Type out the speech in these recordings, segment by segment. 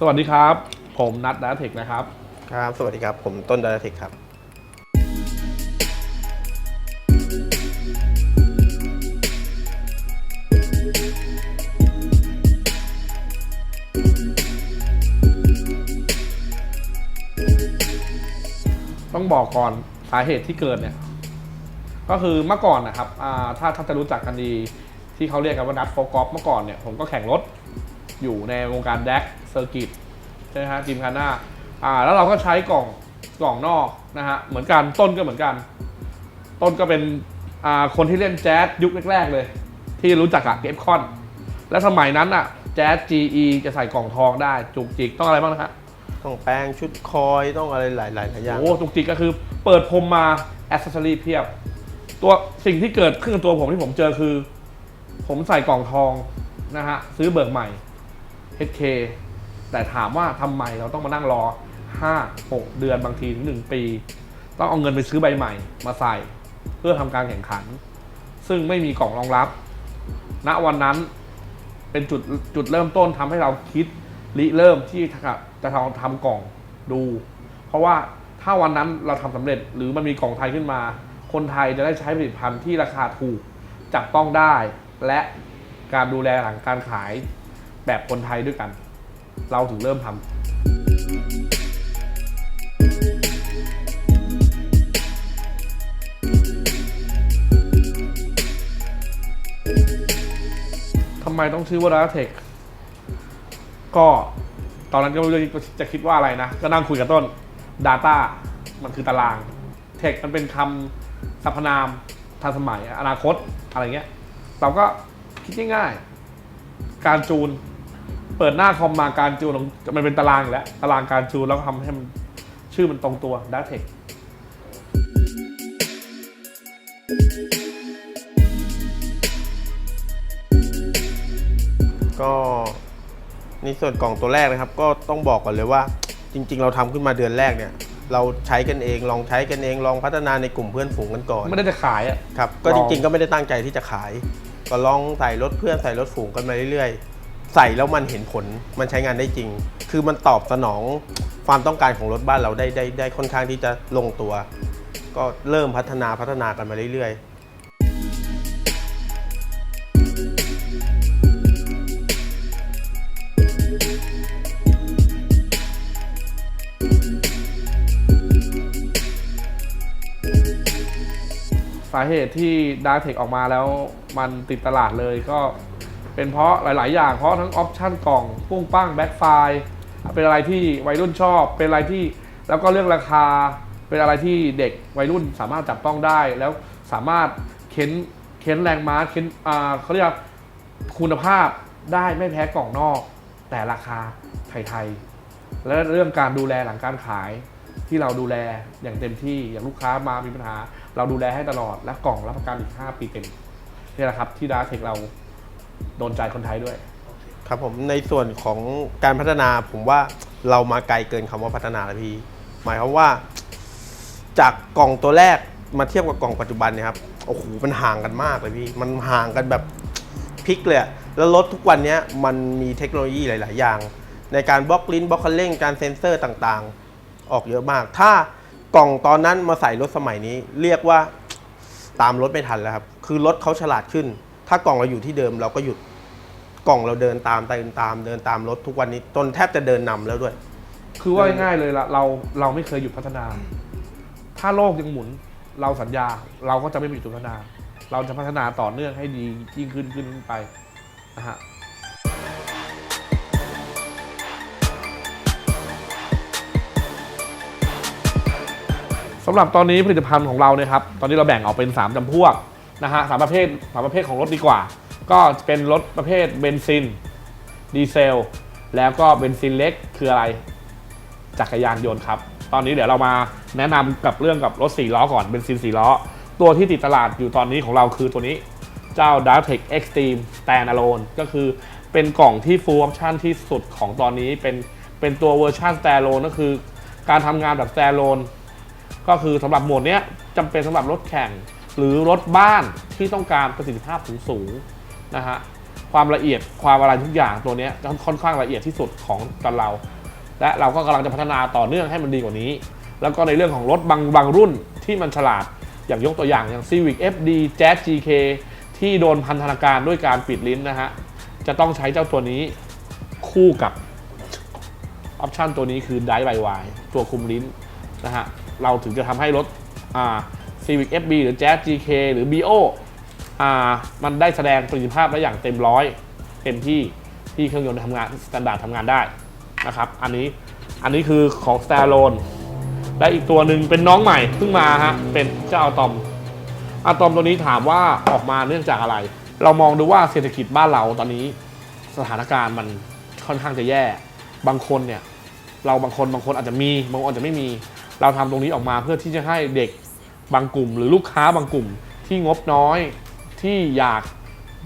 สวัสดีครับ ผมนัทดัตเทคนะครับ ครับ สวัสดีครับ ผมต้นดาราเทคครับ ต้องบอกก่อนสาเหตุที่เกิดเนี่ย ก็คือเมื่อก่อนนะครับอ่าถ้าถ้าจะรู้จักกันดี ที่เขาเรียกกันว่านัดโฟกอฟเมื่อก่อนเนี่ย ผมก็แข่งรถอยู่ในวงการแดก เซอร์กิตใช่ไหมฮะทีมคาน่าอ่าแล้วเราก็ใช้กล่องกล่องนอกนะฮะเหมือนกันต้นก็เหมือนกัน ต้นก็เป็นอ่าคนที่เล่นแจ๊สยุคแรกๆเลย ที่รู้จักกับเกฟคอน และสมัยนั้นอะแจ๊ส GE จะใส่กล่องทองได้จุกจิกต้องอะไรบ้างนะฮะต้องแปลงชุดคอยต้องอะไรหลายหลายหลายอย่างโอ้จุกจิกก็คือเปิดพรมมาอ c เซสซอรี่เพียบ ตัวสิ่งที่เกิดขึ้นกับตัวผมที่ผมเจอคือ ผมใส่กล่องทองนะฮะซื้อเบิกใหม่ HK แต่ถามว่าทำไมเราต้องมานั่งรอ 5 6 เดือนบางทีถึง1ปี ต้องเอาเงินไปซื้อใบใหม่ มาใส่ เพื่อทำการแข่งขัน ซึ่งไม่มีกล่องรองรับ ณวันนั้นเป็นจุดจุดเริ่มต้นทำให้เราคิดริเริ่มที่จะทำทำกล่องดู เพราะว่าถ้าวันนั้นเราทำสำเร็จหรือมันมีกล่องไทยขึ้นมา คนไทยจะได้ใช้ผลิตภัณฑ์ที่ราคาถูกจับต้องได้ และการดูแลหลังการขายแบบคนไทยด้วยกัน เราถึงเริ่มทำทำไมต้องชื่อว่า Data Tech ก็ตอนนั้นก็ไม่รู้จะคิดว่าอะไรนะ ก็นั่งคุยกับต้น Data มันคือตาราง Tech มันเป็นคำสรรพนามทันสมัย อนาคตอะไรเงี้ย เราก็คิดง่ายๆ การจูน เปิดหน้าคอมมาการจูนของมันเป็นตารางอยู่แล้ว ตารางการจูนแล้วก็ทำให้มันชื่อมันตรงตัว Data Tech ก็ในส่วนกล่องตัวแรกนะครับ ก็ต้องบอกก่อนเลยว่า จริง ๆ เราทำขึ้นมาเดือนแรกเนี่ย เราใช้กันเองลองใช้กันเองลองพัฒนาในกลุ่มเพื่อนฝูงกันก่อน ไม่ได้จะขายอะครับก็ลจอง ริงๆก็ไม่ได้ตั้งใจที่จะขาย ก็ลองใส่รถเพื่อนใส่รถฝูงกันมาเรื่อยๆ ใส่แล้วมันเห็นผลมันใช้งานได้จริง คือมันตอบสนองความต้องการของรถบ้านเราได้ได้ได้ค่อนข้างที่จะลงตัว ก็เริ่มพัฒนาพัฒนากันมาเรื่อยๆสาเหตุที่ดาร์เทคออกมาแล้วมันติดตลาดเลยก็ เป็นเพราะหลาย ๆ อย่างเพราะทั้งออปชั่นกล่องปุ้งปั้งแบ็คไฟเป็นอะไรที่วัยรุ่นชอบ เป็นอะไรที่แล้วก็เรื่องราคา เป็นอะไรที่เด็กวัยรุ่นสามารถจับต้องได้ แล้วสามารถเค้นเค้นแรงม้าเค้นอ่าเขาเรียกคุณภาพได้ไม่แพ้กล่องนอก แต่ราคาไทยๆและเรื่องการดูแลหลังการขายที่เราดูแลอย่างเต็มที่อย่างลูกค้ามามีปัญหา เราดูแลให้ตลอดและกล่องรับประกันอีก 5 ปีเต็มนี่แหละครับที่ดาเทคเรา โดนใจคนไทยด้วย ครับผมในส่วนของการพัฒนาผมว่าเรามาไกลเกินคำว่าพัฒนาแล้วพี่ หมายความว่า จากกล่องตัวแรกมาเทียบกับกล่องปัจจุบันเนี่ยครับโอ้โหมันห่างกันมากเลยพี่ มันห่างกันแบบพลิกเลยอะแล้วรถทุกวันเนี้ยมันมีเทคโนโลยีหลาย ๆ อย่าง ในการบล็อกลิ้นบล็อกคันเร่งการเซ็นเซอร์ต่างๆ ออกเยอะมาก ถ้ากล่องตอนนั้นมาใส่รถสมัยนี้ เรียกว่าตามรถไม่ทันแล้วครับ คือรถเขาฉลาดขึ้น ถ้ากล่องเราอยู่ที่เดิมเราก็หยุดกล่องเราเดินตามเดินตามเดินตามรถทุกวันนี้จนแทบจะเดินนำแล้วด้วย คือว่าง่ายเลยละเราเราไม่เคยหยุดพัฒนา ถ้าโลกยังหมุนเราสัญญาเราก็จะไม่หยุดพัฒนา เราจะพัฒนาต่อเนื่องให้ดียิ่งขึ้นขึ้นไปนะฮะสำหรับตอนนี้ผลิตภัณฑ์ของเราเนี่ยครับ ตอนนี้เราแบ่งออกเป็น 3จำพวก นะฮะสามประเภทสามประเภทของรถดีกว่า ก็เป็นรถประเภทเบนซินดีเซล แล้วก็เบนซินเล็กคืออะไร จักรยานยนต์ครับ ตอนนี้เดี๋ยวเรามาแนะนำกับเรื่องกับรถ4ล้อก่อนเบนซิน4ล้อ ตัวที่ติดตลาดอยู่ตอนนี้ของเราคือตัวนี้เจ้า d a r t e c Extreme Standalone ก็คือเป็นกล่องที่ Full Option ที่สุดของตอนนี้เป็นเป็นตัวเวอร์ชัน Standalone ก็คือการทำงานแบบ Standalone ก็คือสำหรับโหมดนี้จำเป็นสำหรับรถแข่ง หรือรถบ้านที่ต้องการประสิทธิภาพสูงๆนะฮะความละเอียดความอะไรทุกอย่างตัวนี้จะค่อนข้างละเอียดที่สุดของตอนเรา และเราก็กำลังจะพัฒนาต่อเนื่องให้มันดีกว่านี้ แล้วก็ในเรื่องของรถบางบางรุ่นที่มันฉลาดอย่างยกตัวอย่างอย่าง Civic FD Jazz GK ที่โดนพันธนาการด้วยการปิดลิ้นนะฮะจะต้องใช้เจ้าตัวนี้คู่กับออปชันตัวนี้คือ Drive by Y ตัวคุมลิ้นนะฮะเราถึงจะทำให้รถอ่า Civic FB หรือ Jazz GK หรือ BO อ่ามันได้แสดงประสิทธิภาพได้อย่างเต็มร้อยเต็มที่ที่เครื่องยนต์ทำงานสแตนดาร์ดทำงานได้นะครับอันนี้อันนี้คือของ s t a r l o n และอีกตัวหนึ่งเป็นน้องใหม่เพิ่งมาฮะเป็นเจ้าอะตอมอะตอมตัวนี้ถามว่าออกมาเนื่องจากอะไร เรามองดูว่าเศรษฐกิจบ้านเราตอนนี้สถานการณ์มันค่อนข้างจะแย่ บางคนเนี่ยเราบางคนบางคนอาจจะมี บางคนอาจจะไม่มี เราทำตรงนี้ออกมาเพื่อที่จะให้เด็ก บางกลุ่ม หรือลูกค้าบางกลุ่มที่งบน้อยที่อยาก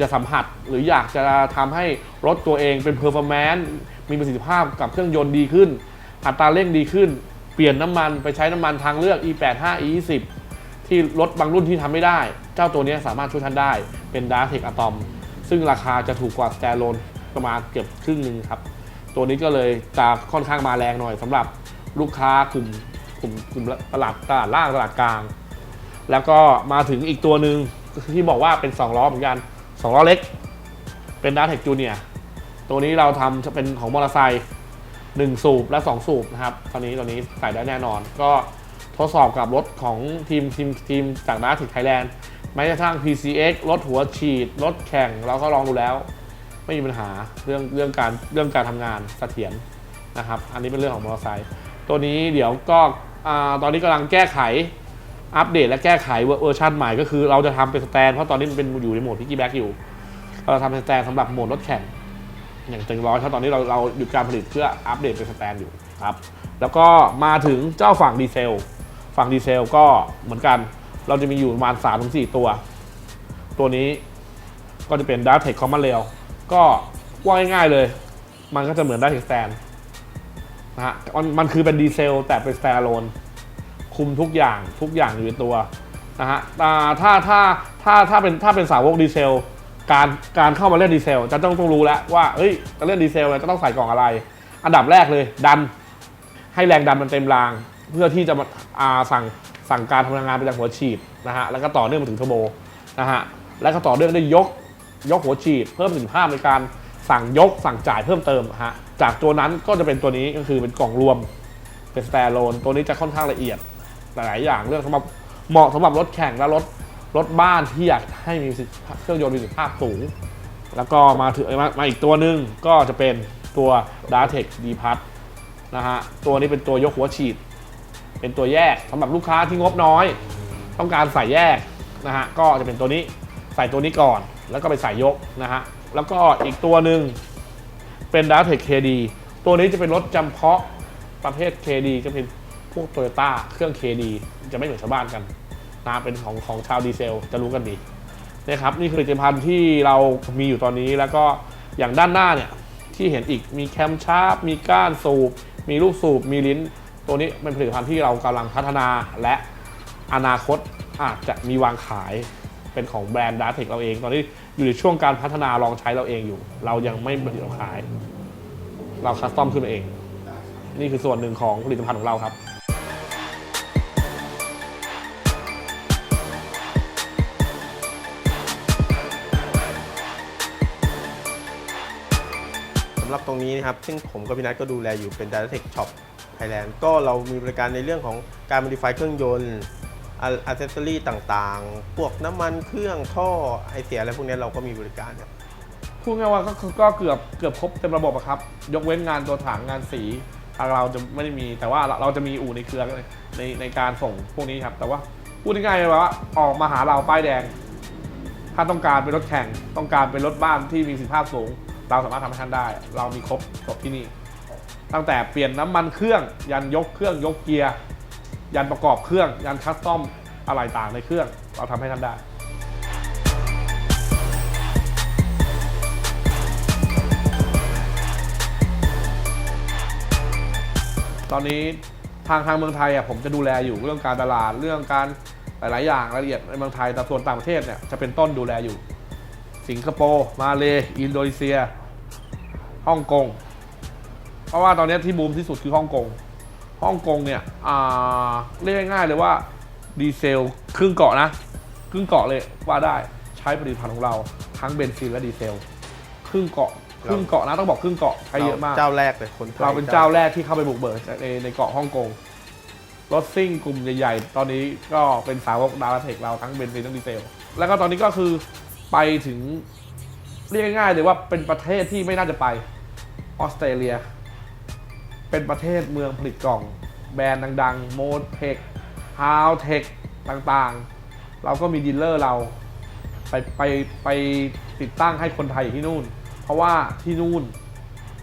จะสัมผัส หรืออยากจะทำให้รถตัวเองเป็นเพอร์ฟอร์แมนซ์มีประสิทธิภาพกับเครื่องยนต์ดีขึ้น อัตราเร่งดีขึ้น เปลี่ยนน้ำมันไปใช้น้ำมันทางเลือก E85 E20 ที่รถบางรุ่นที่ทำไม่ได้ เจ้าตัวนี้สามารถช่วยท่านได้เป็นดาร์เทคอะตอมซึ่งราคาจะถูกกว่าสแตโลนประมาณเกือบครึ่งหนึ่งครับ ตัวนี้ก็เลยจะค่อนข้างมาแรงหน่อยสำหรับลูกค้ากลุ่มกลุ่มกลุ่มตลาดตลาดล่างตลาดกลาง แล้วก็มาถึงอีกตัวหนึ่งที่บอกว่าเป็น 2 ล้อเหมือนกัน 2 ล้อเล็ก เป็นดาร์เทคจูเนียตัวนี้เราทำจะเป็นของมอเตอร์ไซค์1สูบและ 2 สูบนะครับตอนนี้ตัวนี้ใส่ได้แน่นอน ก็ทดสอบกับรถของทีมทีมทีมจากดาร์เทคไทยแลนด์แม้กระทั่ง PCX รถหัวฉีด รถแข่งเราก็ลองดูแล้ว ไม่มีปัญหาเรื่องเรื่องการเรื่องการทำงานเสถียรนะครับ อันนี้เป็นเรื่องของมอเตอร์ไซค์ตัวนี้เดี๋ยวก็อตอนนี้กำลังแก้ไข อัปเดตและแก้ไขเวอร์ชันใหม่ก็คือเราจะทำเป็นสแตนเพราะตอนนี้มันเป็นอยู่ในโหมดพิกกี้แบ็กอยู่ เราจะทำเป็นสแตนสำหรับโหมดรถแข่ง อย่างเต็มร้อยเพราะตอนนี้เราเราหยุดการผลิตเพื่ออัปเดตเป็นสแตนอยู่ครับแล้วก็มาถึงเจ้าฝั่งดีเซล ฝั่งดีเซลก็เหมือนกัน เราจะมีอยู่ประมาณ3-4ตัว ตัวนี้ก็จะเป็น d a r t e c Common Rail ก็ว่าง่ายๆเลย มันก็จะเหมือน d a r t e c Stand นะฮะมันมันคือเป็นดีเซลแต่เป็น Standalone คุมทุกอย่างทุกอย่างอยู่ในตัวนะฮะอ่าถ้าถ้าถ้าถ้าเป็นถ้าเป็นสาวกดีเซล การการเข้ามาเล่นดีเซล จะต้องต้องรู้แล้วว่าเอ้ยจะเล่นดีเซลเนี่ยจะต้องใส่กล่องอะไร อันดับแรกเลยดัน ให้แรงดันมันเต็มราง เพื่อที่จะมาสั่งสั่งการทำงานไปจากหัวฉีดนะฮะแล้วก็ต่อเนื่องมาถึงเทอร์โบนะฮะแล้วก็ต่อเนื่องด้วยยกยกหัวฉีด เพิ่มประสิทธิภาพในการสั่งยกสั่งจ่ายเพิ่มเติมฮะจากตัวนั้นก็จะเป็นตัวนี้ก็คือเป็นกล่องรวมเป็นสแตนโลนตัวนี้จะค่อนข้างละเอียด หลายๆอย่างเรื่องสำหรับเหมาะสำหรับรถแข่งและรถรถบ้านที่อยากให้มีเครื่องยนต์มีประสิทธิภาพสูง แล้วก็มาถึงมามาอีกตัวหนึ่งก็จะเป็นตัว d a r t e c d p a s นะฮะตัวนี้เป็นตัวยกหัวฉีด เป็นตัวแยกสำหรับลูกค้าที่งบน้อย ต้องการใส่แยกนะฮะก็จะเป็นตัวนี้ใส่ตัวนี้ก่อน แล้วก็ไปใส่ยกนะฮะแล้วก็อีกตัวหนึ่งเป็น d a r t e c KD ตัวนี้จะเป็นรถจำเพาะประเภท KD จะเป็น พวกโตโยต้าเครื่อง KD จะไม่เหมือนชาวบ้านกันนะเป็นของของชาวดีเซล จะรู้กันดีนะครับนี่คือผลิตภัณฑ์ที่เรามีอยู่ตอนนี้แล้วก็อย่างด้านหน้าเนี่ยที่เห็นอีกมีแคมชาร์ปมีก้านสูบ มีลูกสูบ มีลิ้น ตัวนี้เป็นผลิตภัณฑ์ที่เรากำลังพัฒนาและอนาคตอาจจะมีวางขายเป็นของแบรนด์ดาร์เทคเราเอง ตอนนี้อยู่ในช่วงการพัฒนาลองใช้เราเองอยู่ เรายังไม่ผลิตขาย เราคัสตอมขึ้นมาเอง นี่คือส่วนหนึ่งของผลิตภัณฑ์ของเราครับ หรับตรงนี้นะครับ ซึ่งผมกับพี่นัทก็ดูแลอยู่เป็น Data Tech Shop Thailand ก็เรามีบริการในเรื่องของการ modify เครื่องยนต์อัเซสซอรี่ต่างๆ พวกน้ำมันเครื่องท่อไอเสียอะไรพวกนี้เราก็มีบริการครับพูดง่ายๆว่าก็คือก็เกือบเกือบครบเต็มระบบอะครับ ยกเว้นงานตัวถังงานสีทางเราจะไม่ได้มีแต่ว่าเราจะมีอู่ในเครือในในการส่งพวกนี้ครับ แต่ว่าพูดง่ายๆเลยว่าออกมาหาเราป้ายแดง ถ้าต้องการเป็นรถแข่งต้องการเป็นรถบ้านที่มีสิทธิภาพสูง เราสามารถทำให้ท่านได้ เรามีครบจบที่นี่ ตั้งแต่เปลี่ยนน้ำมันเครื่อง ยันยกเครื่องยกเกียร์ ยันประกอบเครื่อง ยันคัสตอมอะไรต่างในเครื่อง เราทำให้ท่านได้ตอนนี้ทางทางเมืองไทยอะผมจะดูแลอยู่เรื่องการตลาดเรื่องการหลาย ๆ อย่างรายละเอียดในเมืองไทยแต่ส่วนต่างประเทศเนี่ยจะเป็นต้นดูแลอยู่ สิงคโปร์มาเลอินโดนีเซีย ฮ่องกง เพราะว่าตอนนี้ที่บูมที่สุดคือฮ่องกง ฮ่องกงเนี่ยอ่าเรียกง่ายๆเลยว่าดีเซลครึ่งเกาะนะ ครึ่งเกาะเลยว่าได้ใช้ผลิตภัณฑ์ของเราทั้งเบนซินและดีเซล ครึ่งเกาะครึ่งเกาะนะต้องบอกครึ่งเกาะใช้เยอะมากเจ้าแรกเลยคนไทยเราเป็นเจ้าแรกที่เข้าไปบุกเบิกในในเกาะฮ่องกงรถซิ่งกลุ่มใหญ่ๆ ตอนนี้ก็เป็นสาวกดาราเทคเราทั้งเบนซินทั้งดีเซล แล้วก็ตอนนี้ก็คือไปถึง เรียกง่ายๆเลยว่าเป็นประเทศที่ไม่น่าจะไปออสเตรเลีย เป็นประเทศเมืองผลิตกล่อง แบรนด์ดังๆโมเทคฮาวเทคต่างๆ เราก็มีดีลเลอร์เราไปไปไปติดตั้งให้คนไทยที่นู่น เพราะว่าที่นู่น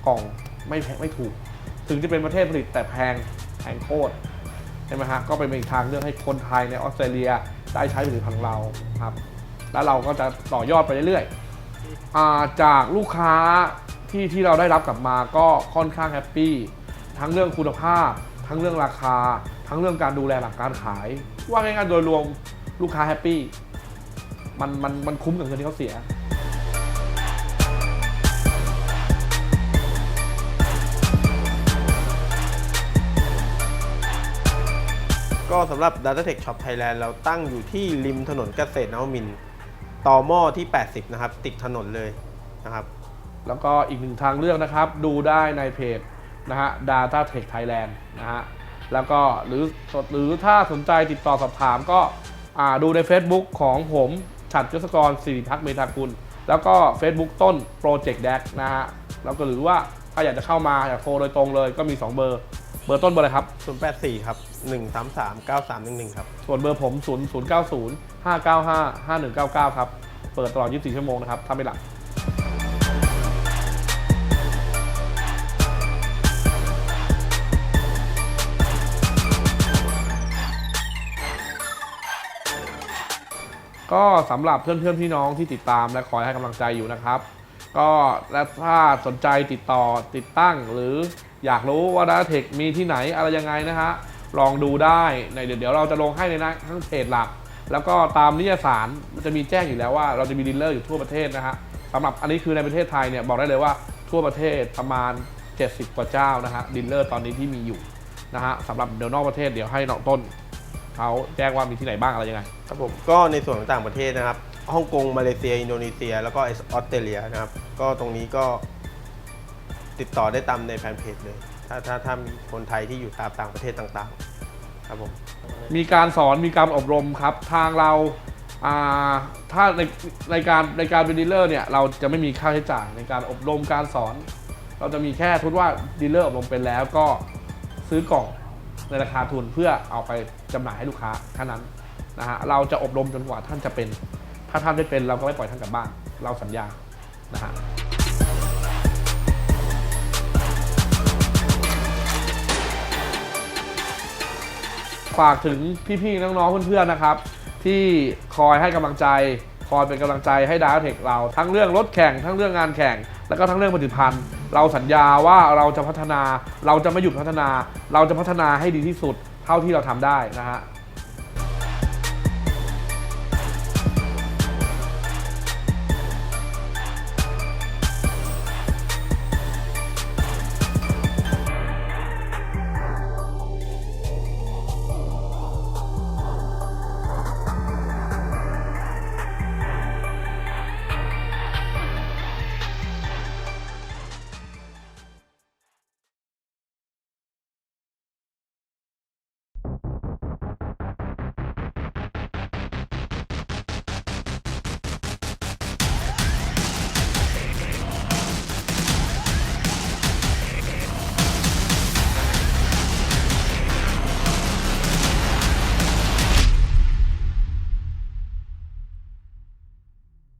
กล่องไม่แพงไม่ถูก ถึงจะเป็นประเทศผลิตแต่แพงแพงโคตรใช่ไหมฮะก็เป็นอีกทางเลือกให้คนไทยในออสเตรเลียได้ใช้ผลิตภัณฑ์ของเราครับ แล้วเราก็จะต่อยอดไปเรื่อยๆ จากลูกค้าที่ที่เราได้รับกลับมาก็ค่อนข้างแฮปปี้ทั้งเรื่องคุณภาพ ทั้งเรื่องราคา ทั้งเรื่องการดูแลหลังการขาย ว่าง่ายๆโดยรวมลูกค้าแฮปปี้มันมันมันคุ้มกับเงินที่เขาเสียก็สำหรับ Data Tech Shop Thailand เราตั้งอยู่ที่ริมถนนเกษตรนวมินทร์ ต่อหม้อที่ 80 นะครับ ติดถนนเลยนะครับ แล้วก็อีกหนึ่งทางเลือกนะครับ ดูได้ในเพจนะฮะ Data Tech Thailand นะฮะ แล้วก็หรือหรือถ้าสนใจติดต่อสอบถามก็ดูใน Facebook ของผมฉัดยศกรสิริพักเมธากุล แล้วก็ Facebook ต้น Project d a c นะฮะ แล้วก็หรือว่าถ้าอยากจะเข้ามาอยากโทรโดยตรงเลยก็มี 2 เบอร์ เบอร์ต้นเบอร์อะไรครับ 084 ครับ 133 9311 ครับ ส่วนเบอร์ผม 0 0 9 0 5 9 5 5 1 9 9 ครับ เปิดตลอด 24 ชั่วโมงนะครับถ้าไม่หลับก็สำหรับเพื่อนๆพี่น้องที่ติดตามและคอยให้กำลังใจอยู่นะครับ ก็และถ้าสนใจติดต่อติดตั้งหรือ อยากรู้ว่าดาเทคมีที่ไหนอะไรยังไงนะฮะลองดูได้ในเดี๋ยวเราจะลงให้ในนะทั้งเพจหลัก แล้วก็ตามนิยสารจะมีแจ้งอยู่แล้วว่าเราจะมีดีลเลอร์อยู่ทั่วประเทศนะฮะสำหรับอันนี้คือในประเทศไทยเนี่ยบอกได้เลยว่าทั่วประเทศประมาณ 70 กว่าเจ้านะฮะดีลเลอร์ตอนนี้ที่มีอยู่นะฮะสำหรับเดี๋ยวนอกประเทศเดี๋ยวให้นองต้นเขาแจ้งว่ามีที่ไหนบ้างอะไรยังไงครับผมก็ในส่วนของต่างประเทศนะครับฮ่องกงมาเลเซีย อินโดนีเซีย แล้วก็ออสเตรเลียนะครับ ก็ตรงนี้ก็ ติดต่อได้ตามในแฟนเพจเลย ถ้าถ้าถ้ามีคนไทยที่อยู่ตามต่างประเทศต่างๆ ครับผม มีการสอนมีการอบรมครับ ทางเราอ่าถ้าในในการในการเป็นดีลเลอร์เนี่ยเราจะไม่มีค่าใช้จ่ายในการอบรมการสอน เราจะมีแค่ทุนว่าดีลเลอร์อบรมเป็นแล้วก็ซื้อกล่องในราคาทุนเพื่อเอาไปจำหน่ายให้ลูกค้าแค่นั้นนะฮะเราจะอบรมจนกว่าท่านจะเป็น ถ้าท่านไม่เป็นเราก็ไม่ปล่อยท่านกลับบ้าน เราสัญญานะฮะ ฝากถึงพี่ๆน้องๆเพื่อนๆนะครับ ที่คอยให้กำลังใจ คอยเป็นกำลังใจให้ดาวเทคเราทั้งเรื่องรถแข่งทั้งเรื่องงานแข่ง แล้วก็ทั้งเรื่องผลิตภัณฑ์ เราสัญญาว่าเราจะพัฒนา เราจะไม่หยุดพัฒนา เราจะพัฒนาให้ดีที่สุดเท่าที่เราทำได้นะฮะ